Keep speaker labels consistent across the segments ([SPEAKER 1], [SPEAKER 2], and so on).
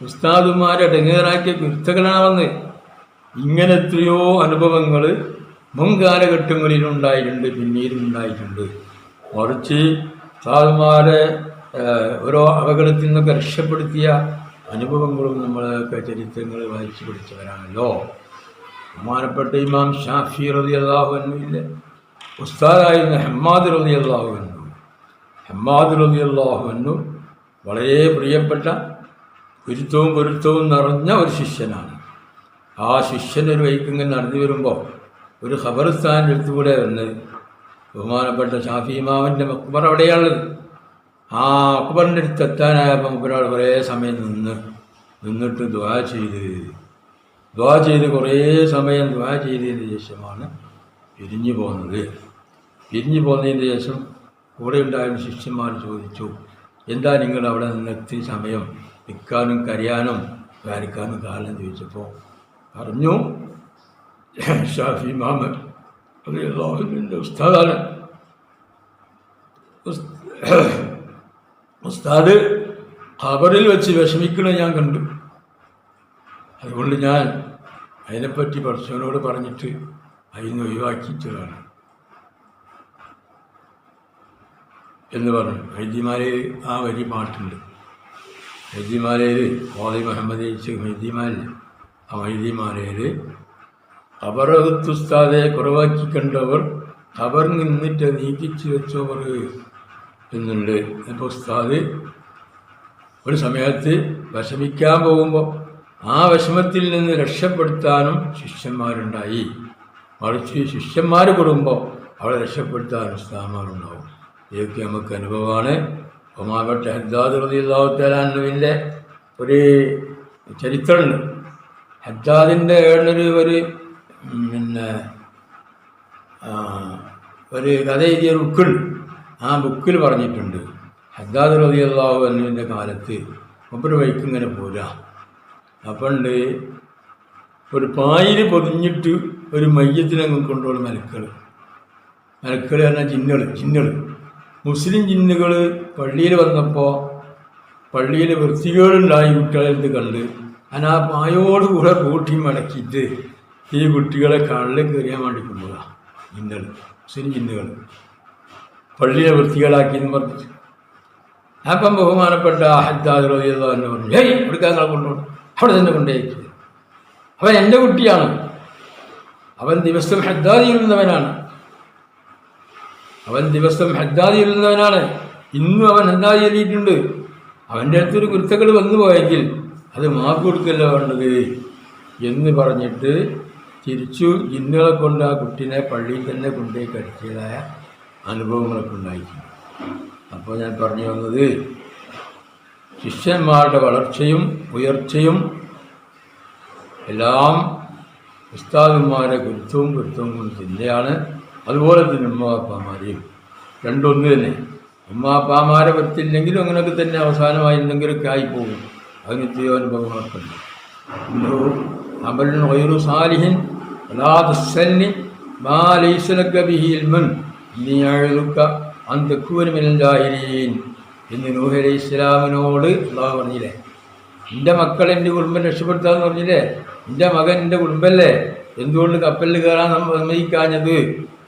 [SPEAKER 1] ഉസ്താദുമാരെ ഡെങ്ങേറാക്കിയ കുരുത്തകളാണ് വന്ന് ഇങ്ങനെ എത്രയോ അനുഭവങ്ങൾ മുൻകാലഘട്ടങ്ങളിലുണ്ടായിട്ടുണ്ട് പിന്നീടും ഉണ്ടായിട്ടുണ്ട് മറിച്ച് ഉസ്താദുമാരെ ഓരോ അപകടത്തിൽ നിന്നൊക്കെ രക്ഷപ്പെടുത്തിയ അനുഭവങ്ങളും നമ്മളൊക്കെ ചരിത്രങ്ങൾ വായിച്ചു പഠിച്ചവരാണല്ലോ. ബഹുമാനപ്പെട്ട ഇമാം ഷാഫി റതി അള്ളാഹുവില്ലേ ഉസ്താദായിരുന്ന ഹമ്മാദ് റതി അള്ളാഹുവിനു ഹമ്മാദ് റതി അള്ളാഹുവിനു വളരെ പ്രിയപ്പെട്ട ഗുരുത്വവും ഗുരുത്വവും നിറഞ്ഞ ഒരു ശിഷ്യനാണ്. ആ ശിഷ്യൻ ഒരു വഴിക്ക് നടന്നു വരുമ്പോൾ ഒരു ഖബർസ്ഥാന്റെ അടുത്തുകൂടെ വന്ന് ബഹുമാനപ്പെട്ട ഷാഫി അക്ബർ അവിടെയാണുള്ളത്. ആ അക്ബറിന്റെ അടുത്ത് എത്താനായപ്പോൾ ഒരാൾ കുറേ സമയം നിന്ന് നിന്നിട്ട് ദ്വാ ചെയ്ത് ദ്വാ ചെയ്ത് കുറേ സമയം ദ്വാ ചെയ്തതിന് ശേഷമാണ് പിരിഞ്ഞു പോകുന്നത് പിരിഞ്ഞു പോകുന്നതിന് ശേഷം കൂടെ ഉണ്ടായിരുന്ന ശിഷ്യന്മാർ ചോദിച്ചു എന്താ നിങ്ങൾ അവിടെ നിന്ന് സമയം? നിൽക്കാനും കരയാനും കാരിക്കാനും കാരണം ചോദിച്ചപ്പോൾ പറഞ്ഞു ഷാഫി മാമൻ അതിന്റെ ഉസ്താദാണ്. ഉസ്- ഉസ്താദ് ഖബറിൽ വെച്ച് വിഷമിക്കണ ഞാൻ കണ്ടു. അതുകൊണ്ട് ഞാൻ അതിനെപ്പറ്റി പഠിച്ചവനോട് പറഞ്ഞിട്ട് അതിന് ഒഴിവാക്കിയിട്ടതാണ്. എന്ന് പറഞ്ഞു. വൈദ്യമാരെ ആ വരി പാട്ടുണ്ട്. ഹൈദിമാലയിൽ ഹോദി മുഹമ്മദ് ഹൈദിമാലിൽ ആ ഹൈദിമാലയിൽ ഖബറകത്തുസ്താദെ കുറവാക്കി കണ്ടവർ അവർ നിന്നിട്ട് നീക്കിച്ചു വെച്ചവർ എന്നുണ്ട്. ഇപ്പോൾ ഉസ്താദ് ഒരു സമയത്ത് വിഷമിക്കാൻ പോകുമ്പോൾ ആ വിഷമത്തിൽ നിന്ന് രക്ഷപ്പെടുത്താനും ശിഷ്യന്മാരുണ്ടായി. മറിച്ച് ശിഷ്യന്മാർ കൂടുമ്പോൾ അവളെ രക്ഷപ്പെടുത്താൻ ഉസ്താദന്മാരുണ്ടാവും. ഇതൊക്കെ നമുക്ക് അനുഭവമാണ്. ഒമാവട്ട ഹദ്ദാദ് റതിയുള്ളാഹുത്തലാനുവിന്റെ ഒരു ചരിത്രമുണ്ട്. ഹദ്ദാദിന്റെ ഏഴൊരു ഒരു പിന്നെ ഒരു കഥ എഴുതിയ ഒരു ബുക്കുണ്ട്. ആ ബുക്കിൽ പറഞ്ഞിട്ടുണ്ട് ഹദ്ദാദ് റതി അള്ളാഹു എന്നതിന്റെ കാലത്ത് മൂപ്പര് വഴിക്ക് ഇങ്ങനെ പോരാ അപ്പണ്ട് ഒരു പായിൽ പൊതിഞ്ഞിട്ട് ഒരു മയ്യത്തിനങ്ങ് കൊണ്ടുപോകുന്ന മലക്കൾ മലക്കൾ പറഞ്ഞാൽ ചിന്നൾ ജിന്നുകൾ മുസ്ലിം ജിന്നുകൾ പള്ളിയിൽ വന്നപ്പോൾ പള്ളിയിൽ വൃത്തികേടുണ്ടായി കുട്ടികളെടുത്ത് കണ്ട്. ആ പായോടുകൂടെ കൂട്ടി മടക്കിയിട്ട് ഈ കുട്ടികളെ കള്ളിൽ കയറിയാൻ വേണ്ടി കൊണ്ടുപോകാം ജിന്നുകൾ മുസ്ലിം ജിന്നുകൾ പള്ളിയെ വൃത്തികേടാക്കി എന്ന് പറഞ്ഞു അപ്പം ബഹുമാനപ്പെട്ട ഹദ്ദാദ് അൻഹു പറഞ്ഞു ഹേയ് എടുക്കാൻ നിങ്ങളെ കൊണ്ടുപോകും അവിടെ തന്നെ കൊണ്ടേക്ക് അവൻ എന്റെ കുട്ടിയാണ്. അവൻ ദിവസം ഹദ്ദാദിയിൽ നിന്നവനാണ് അവൻ ദിവസം ഹദ്ദാദിയിൽ എഴുതുന്നവനാണ് ഇന്നും അവൻ ഹദ്ദാദി എഴുതിയിട്ടുണ്ട്. അവന്റെ അടുത്തൊരു കുരുത്തകൾ വന്നുപോയെങ്കിൽ അത് മാപ്പ് കൊടുക്കല്ല വേണ്ടത് എന്ന് പറഞ്ഞിട്ട് തിരിച്ചു ഇന്നുകളെ കൊണ്ട് ആ കുട്ടീനെ പള്ളിയിൽ തന്നെ കൊണ്ടുപോയി കടിച്ചതായ അനുഭവങ്ങളൊക്കെ ഉണ്ടായിട്ടുണ്ട്. അപ്പോൾ ഞാൻ പറഞ്ഞു വന്നത് ശിഷ്യന്മാരുടെ വളർച്ചയും ഉയർച്ചയും എല്ലാം ഉസ്താദന്മാരെ ഗുരുത്വവും ഗുരുത്വവും കൊണ്ട് തന്നെയാണ് അതുപോലെ തന്നെ ഉമ്മാപ്പാമാരെയും രണ്ടൊന്ന് തന്നെ ഉമ്മാപ്പാമാരെ പറ്റില്ലെങ്കിലും അങ്ങനെയൊക്കെ തന്നെ അവസാനമായി എന്തെങ്കിലുമൊക്കെ ആയിപ്പോകും. അതിന് ഇന്നോ അമലിൻ വൈറു സാലിഹിൻ എന്ന് നൂഹ് ഇസ്ലാമിനോട് അള്ളാഹു പറഞ്ഞില്ലേ? എന്റെ മക്കൾ എന്റെ കുടുംബം രക്ഷപ്പെടുത്താന്ന് പറഞ്ഞില്ലേ? എന്റെ മകൻ എന്റെ കുടുംബല്ലേ? എന്തുകൊണ്ട് കപ്പലിൽ കയറാൻ സമ്മതിക്കാഞ്ഞത്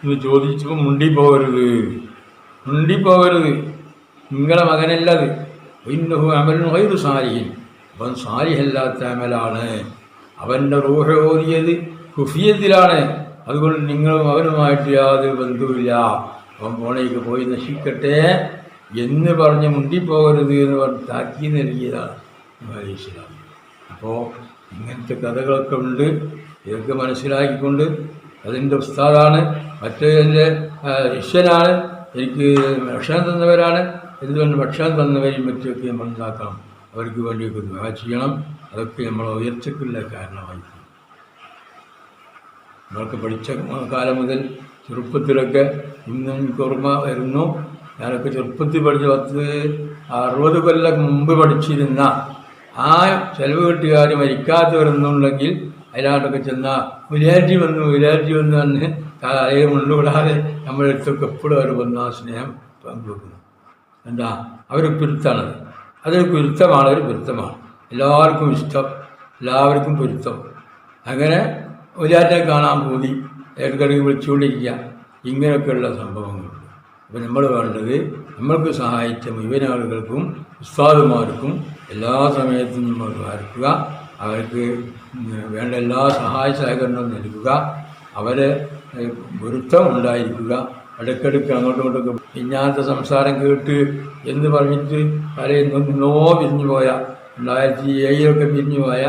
[SPEAKER 1] എന്ന് ചോദിച്ചപ്പോൾ മുണ്ടി പോകരുത് മുണ്ടി പോകരുത് നിങ്ങളെ മകനല്ലത്. ഇന്നഹു അമലിന് ഒരു സാരിഹിൻ അവൻ സാരിഹല്ലാത്ത അമലാണ്. അവന്റെ റൂഹ ഓതിയത് ഖുഫിയത്തിലാണ് അതുകൊണ്ട് നിങ്ങളും അവനുമായിട്ട് യാതൊരു ബന്ധുവില്ല അവൻ പോണേക്ക് പോയി നശിക്കട്ടെ എന്ന് പറഞ്ഞ് മുണ്ടിപ്പോകരുത് എന്ന് പറഞ്ഞ് താക്കി നൽകിയതാണ് അപ്പോൾ ഇങ്ങനത്തെ കഥകളൊക്കെ ഉണ്ട്. ഇതൊക്കെ മനസ്സിലാക്കിക്കൊണ്ട് അതിന്റെ ഉസ്താദാണ് മറ്റേ ശിഷ്യനാണ് എനിക്ക് ഭക്ഷണം തന്നവരാണ്. എന്തുകൊണ്ട് ഭക്ഷണം തന്നവരെയും മറ്റുമൊക്കെ നമ്മൾ മനസ്സിലാക്കണം അവർക്ക് വേണ്ടിയൊക്കെ ദുഃഖ ചെയ്യണം. അതൊക്കെ നമ്മൾ ഉയർച്ചയ്ക്കുള്ള കാരണമായി നമ്മളൊക്കെ പഠിച്ച കാലം മുതൽ ചെറുപ്പത്തിലൊക്കെ ഇന്നും എനിക്ക് ഓർമ്മ വരുന്നു. ഞാനൊക്കെ ചെറുപ്പത്തിൽ പഠിച്ച പത്ത് അറുപത് കൊല്ലം മുമ്പ് പഠിച്ചിരുന്ന ആ ചെലവ് കെട്ടുകാർ മരിക്കാത്തവരെന്നുണ്ടെങ്കിൽ അതിലാണ്ടൊക്കെ ചെന്നാൽ മുലാറ്റി വന്നു മുലാറ്റി വന്നു തന്നെ തലയെ മുള്ളുകൂടാതെ നമ്മുടെ അടുത്തൊക്കെ എപ്പോഴും അവർ വന്ന സ്നേഹം പങ്കുവെക്കുന്നു. എന്താ? അവർ പൊരുത്താണ് അതൊരു പൊരുത്തമാണ് ഒരു പൊരുത്തമാണ്. എല്ലാവർക്കും ഇഷ്ടം എല്ലാവർക്കും പൊരുത്തം. അങ്ങനെ ഒരാറ്റെ കാണാൻ പോതി ഇടയ്ക്കിടയ്ക്ക് വിളിച്ചുകൊണ്ടിരിക്കുക. ഇങ്ങനെയൊക്കെയുള്ള സംഭവങ്ങൾ അപ്പോൾ നമ്മൾ വേണ്ടത് നമ്മൾക്ക് സഹായിച്ച മുഴുവൻ ആളുകൾക്കും ഉസ്താദുമാർക്കും എല്ലാ സമയത്തും നമ്മൾ ദ്വാരക്കുക അവർക്ക് വേണ്ട എല്ലാ സഹായ സഹകരണവും നൽകുക. അവരെ ഗുരുത്വം ഉണ്ടായിരിക്കുക. ഇടയ്ക്കിടയ്ക്ക് അങ്ങോട്ടും ഇങ്ങോട്ടും ഇഞ്ഞാത്ത സംസാരം കേട്ട് എന്ന് പറഞ്ഞിട്ട് തലേന്നും നിന്നോ പിരിഞ്ഞു പോയ രണ്ടായിരത്തി ഏഴിലൊക്കെ പിരിഞ്ഞു പോയ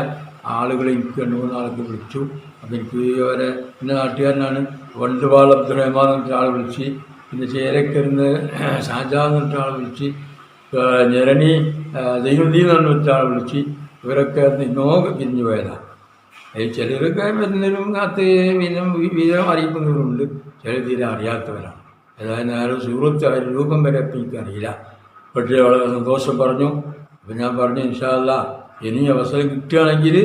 [SPEAKER 1] ആളുകൾ എനിക്ക് രണ്ട് മൂന്നാളൊക്കെ വിളിച്ചു. അപ്പം എനിക്ക് അവരെ എന്റെ നാട്ടുകാരനാണ് വണ്ടുപാൾ അബ്ദുറഹ്മാൻ എന്ന് പറഞ്ഞ ആൾ വിളിച്ച് പിന്നെ ചേരക്കരുന്ന് ഷാജാൻ എന്ന് പറഞ്ഞ ആൾ വിളിച്ച് ഞെരണി ദൈവദീൻ എന്ന് പറഞ്ഞ ആൾ വിളിച്ച് ഇവരൊക്കെ നിന്നോ പിരിഞ്ഞു പോയതാണ് ചിലരൊക്കെ വരുന്നവരും അത് വിനം വിവരം അറിയിക്കുന്നവരുണ്ട്. ചില തീരെ അറിയാത്തവരാണ്. ഏതായാലും ആരും സുഹൃത്ത് ആ രൂപം വരെ എനിക്കറിയില്ല. പക്ഷേ വളരെ സന്തോഷം പറഞ്ഞു. അപ്പം ഞാൻ പറഞ്ഞു ഇൻഷാല്ല ഇനി അവസരം കിട്ടുകയാണെങ്കിൽ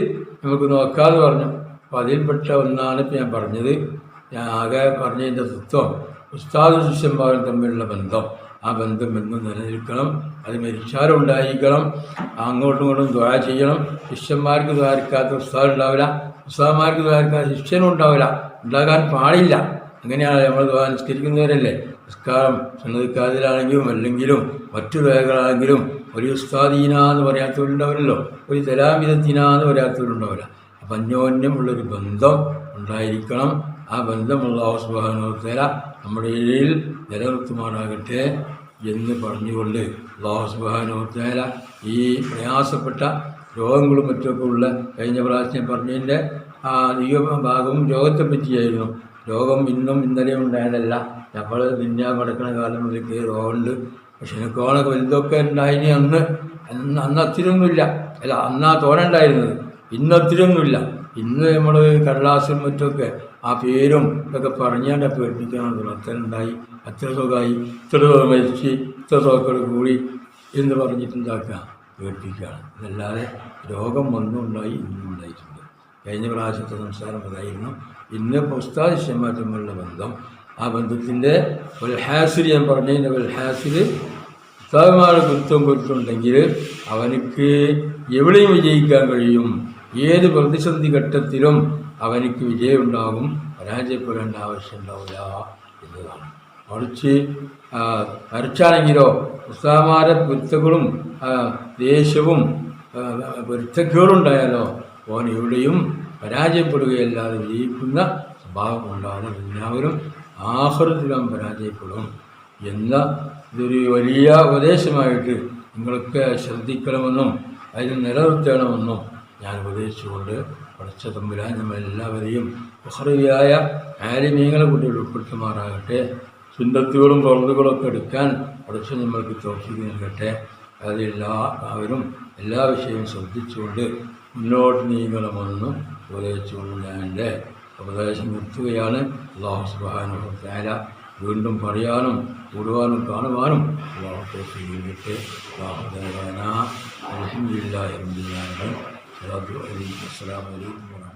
[SPEAKER 1] നമുക്ക് നോക്കാമെന്ന് പറഞ്ഞു. അപ്പോൾ അതിൽപ്പെട്ട ഒന്നാണ് ഇപ്പം ഞാൻ പറഞ്ഞത്. ഞാൻ ആകെ പറഞ്ഞതിന്റെ തത്വം. ഉസ്താദ് ശിഷ്യന്മാരും തമ്മിലുള്ള ബന്ധം. ആ ബന്ധം എന്നും നിലനിൽക്കണം. അത് മരിച്ചാലും ഉണ്ടായിരിക്കണം അങ്ങോട്ടും ഇങ്ങോട്ടും ദ്വാര ചെയ്യണം. ശിഷ്യന്മാർക്ക് ദ്വാരക്കാത്ത ഉസ്താദ് ഉണ്ടാവില്ല. ഉസ്താദന്മാർക്ക് ദ്വാരക്കാത്ത ശിഷ്യനും ഉണ്ടാവില്ല. ഉണ്ടാകാൻ പാടില്ല. അങ്ങനെയാണ് നമ്മൾ ദ്വാര നിസ്കരിക്കുന്നവരല്ലേ? നിസ്കാരം സന്നദ്ധിക്കാതിലാണെങ്കിലും അല്ലെങ്കിലും മറ്റു രേഖകളാണെങ്കിലും ഒരു ഉസ്താദീന എന്ന് പറയാത്തവരുണ്ടാവില്ലല്ലോ. ഒരു തലാമിതത്തിന എന്ന് പറയാത്തവരുണ്ടാവില്ല. അപ്പം അന്യോന്യമുള്ളൊരു ബന്ധം ഉണ്ടായിരിക്കണം. ആ ബന്ധമുള്ള സുബാനോത്തര നമ്മുടെ ഇടയിൽ നിലനിർത്തുമാറാകട്ടെ എന്ന് പറഞ്ഞുകൊണ്ട് അള്ളാഹു സുബാനോത്തര ഈ പ്രയാസപ്പെട്ട രോഗങ്ങളും മറ്റുമൊക്കെ ഉള്ള കഴിഞ്ഞ പ്രാവശ്യം പറഞ്ഞതിന്റെ ആ ഭാഗവും രോഗത്തെ പറ്റിയായിരുന്നു. രോഗം ഇന്നും ഇന്നലെയും ഉണ്ടായതല്ല. നമ്മൾ നിന്നാ കിടക്കുന്ന കാലം മുതൽക്ക് രോഗമുണ്ട്. പക്ഷെ എനിക്കോണൊക്കെ വലുതൊക്കെ ഉണ്ടായിനി അന്ന്. അന്ന് അന്ന് അത്തിരൊന്നുമില്ല അല്ല അന്നാ തോന്നുണ്ടായിരുന്നത് ഇന്ന് അത്തിരൊന്നുമില്ല ഇന്ന് നമ്മൾ കടലാസും മറ്റൊക്കെ ആ പേരും ഇതൊക്കെ പറഞ്ഞാണ്ട് പേടിപ്പിക്കാനുള്ള അത്ര ഉണ്ടായി അത്ര സുഖമായി ഇത്ര തുക മരിച്ച് ഇത്ര തുകകൾ കൂടി എന്ന് പറഞ്ഞിട്ടുണ്ടാക്കുക പേടിപ്പിക്കുകയാണ്. അതല്ലാതെ രോഗം ഒന്നും ഉണ്ടായി ഇന്നും ഉണ്ടായിട്ടുണ്ട്. കഴിഞ്ഞ പ്രാവശ്യത്തെ സംസാരം അതായിരുന്നു. ഇന്ന് പുസ്താദിഷ്യന്മാർ തമ്മിലുള്ള ബന്ധം. ആ ബന്ധത്തിന്റെ വൽഹാസിൽ ഞാൻ പറഞ്ഞതിന്റെ വൽഹാസിൽ ഉസ്താദന്മാരുടെ ഗുരുത്വം കൊടുത്തുണ്ടെങ്കിൽ അവനക്ക് എവിടെയും വിജയിക്കാൻ കഴിയും. ഏത് പ്രതിസന്ധി ഘട്ടത്തിലും അവനിക്ക് വിജയമുണ്ടാകും. പരാജയപ്പെടേണ്ട ആവശ്യമുണ്ടാവില്ല എന്നതാണ്. മറിച്ച് മറിച്ചാണെങ്കിലോ ഉസ്താമാര പൊരുത്തകളും ദേഷ്യവും പൊരുത്തക്കേടുണ്ടായാലോ ഓൻ എവിടെയും പരാജയപ്പെടുകയല്ലാതെ വിജയിക്കുന്ന സ്വഭാവം ഉണ്ടാകും എല്ലാവരും ആഹൃതിലും പരാജയപ്പെടും എന്ന ഇതൊരു വലിയ ഉപദേശമായിട്ട് നിങ്ങൾക്ക് ശ്രദ്ധിക്കണമെന്നും അതിന് നിലനിർത്തണമെന്നും ഞാൻ ഉപദേശിച്ചുകൊണ്ട് പഠിച്ച തമ്പുരാൻ നമ്മളെല്ലാവരെയും ബഹറിയായ ആലിമീങ്ങളെ കൂട്ടി ഉൾപ്പെടുത്തുമാറാകട്ടെ. സുന്ദത്തുകളും പുറത്തുകളൊക്കെ എടുക്കാൻ പഠിച്ച നമ്മൾക്ക് തോഫിക്ക് നൽകട്ടെ. അത് എല്ലാവരും എല്ലാ വിഷയവും ശ്രദ്ധിച്ചുകൊണ്ട് മുന്നോട്ട് നീങ്ങണമെന്നും ഉപദേശിച്ചുകൊണ്ട് ഞാൻ എന്റെ ഉപദേശം നിർത്തുകയാണ്. അള്ളാഹു സുബാന വീണ്ടും പറയാനും കൂടുവാനും കാണുവാനും അള്ളാഹു തോഫിക്ക് നൽകട്ടെ. അള്ളാഹു അലഹമില്ലാ അസ്സലാമു അലൈക്കും വറഹ്മത്തുള്ളാഹി